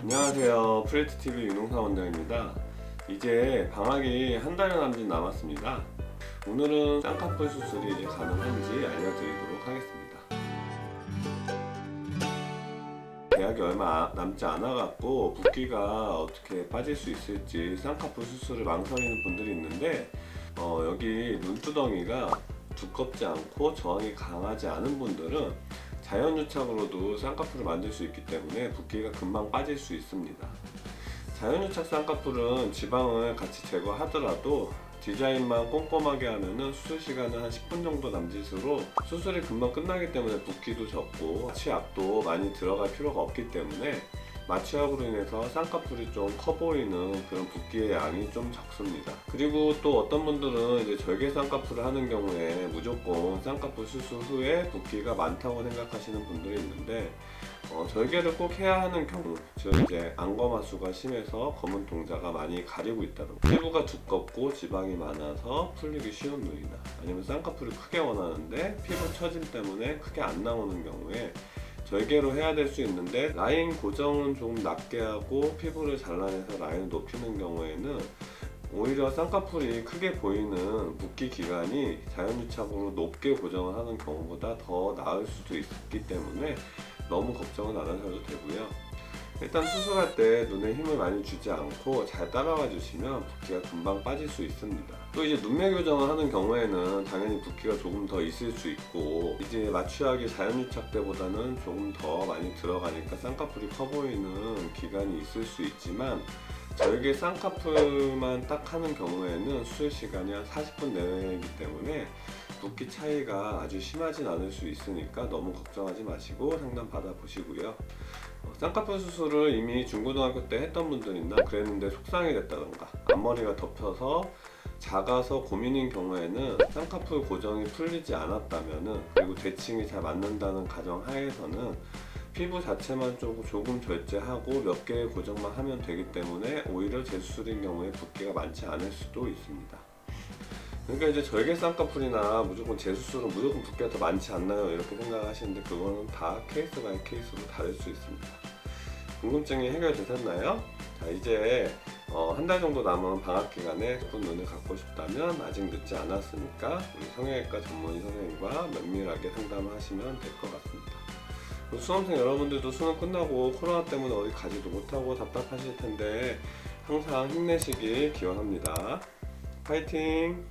안녕하세요. 프레티TV 윤홍사 원장입니다. 이제 방학이 한 달여 남짓 남았습니다. 오늘은 쌍꺼풀 수술이 가능한지 알려드리도록 하겠습니다. 대학이 얼마 남지 않아갖고 붓기가 어떻게 빠질 수 있을지 쌍꺼풀 수술을 망설이는 분들이 있는데 어, 여기 눈두덩이가 두껍지 않고 저항이 강하지 않은 분들은 자연유착으로도 쌍꺼풀을 만들 수 있기 때문에 붓기가 금방 빠질 수 있습니다. 자연유착 쌍꺼풀은 지방을 같이 제거하더라도 디자인만 꼼꼼하게 하면은 수술 시간은 한 10분 정도 남짓으로 수술이 금방 끝나기 때문에 붓기도 적고 마취약도 많이 들어갈 필요가 없기 때문에 마취약으로 인해서 쌍꺼풀이 좀 커 보이는 그런 붓기의 양이 좀 적습니다. 그리고 또 어떤 분들은 이제 절개 쌍꺼풀을 하는 경우에 무조건 쌍꺼풀 수술 후에 붓기가 많다고 생각하시는 분들이 있는데 어, 절개를 꼭 해야 하는 경우, 즉 이제 안검하수가 심해서 검은 동자가 많이 가리고 있다든가 피부가 두껍고 지방이 많아서 풀리기 쉬운 눈이나 아니면 쌍꺼풀을 크게 원하는데 피부 처짐 때문에 크게 안 나오는 경우에 절개로 해야 될 수 있는데 라인 고정은 조금 낮게 하고 피부를 잘라내서 라인을 높이는 경우에는 오히려 쌍꺼풀이 크게 보이는 붓기 기간이 자연유착으로 높게 고정을 하는 경우보다 더 나을 수도 있기 때문에 너무 걱정은 안 하셔도 되고요. 일단 수술할 때 눈에 힘을 많이 주지 않고 잘 따라와 주시면 붓기가 금방 빠질 수 있습니다. 또 이제 눈매 교정을 하는 경우에는 당연히 붓기가 조금 더 있을 수 있고 이제 마취약이 자연유착 때보다는 조금 더 많이 들어가니까 쌍꺼풀이 커 보이는 기간이 있을 수 있지만 절개 쌍꺼풀만 딱 하는 경우에는 수술 시간이 한 40분 내외이기 때문에 붓기 차이가 아주 심하진 않을 수 있으니까 너무 걱정하지 마시고 상담 받아보시고요. 어, 쌍꺼풀 수술을 이미 중고등학교 때 했던 분들이나 그랬는데 속상이 됐다던가 앞머리가 덮여서 작아서 고민인 경우에는 쌍꺼풀 고정이 풀리지 않았다면은 그리고 대칭이 잘 맞는다는 가정 하에서는 피부 자체만 조금 절제하고 몇 개의 고정만 하면 되기 때문에 오히려 재수술인 경우에 붓기가 많지 않을 수도 있습니다. 그러니까 이제 절개 쌍꺼풀이나 무조건 재수술은 무조건 붓기가 더 많지 않나요? 이렇게 생각하시는데 그거는 다 케이스 바이 케이스로 다를 수 있습니다. 궁금증이 해결되셨나요? 자 이제 어, 한 달 정도 남은 방학 기간에 예쁜 눈을 갖고 싶다면 아직 늦지 않았으니까 우리 성형외과 전문의 선생님과 면밀하게 상담을 하시면 될 것 같습니다. 수험생 여러분들도 수능 끝나고 코로나 때문에 어디 가지도 못하고 답답하실 텐데 항상 힘내시길 기원합니다. 파이팅!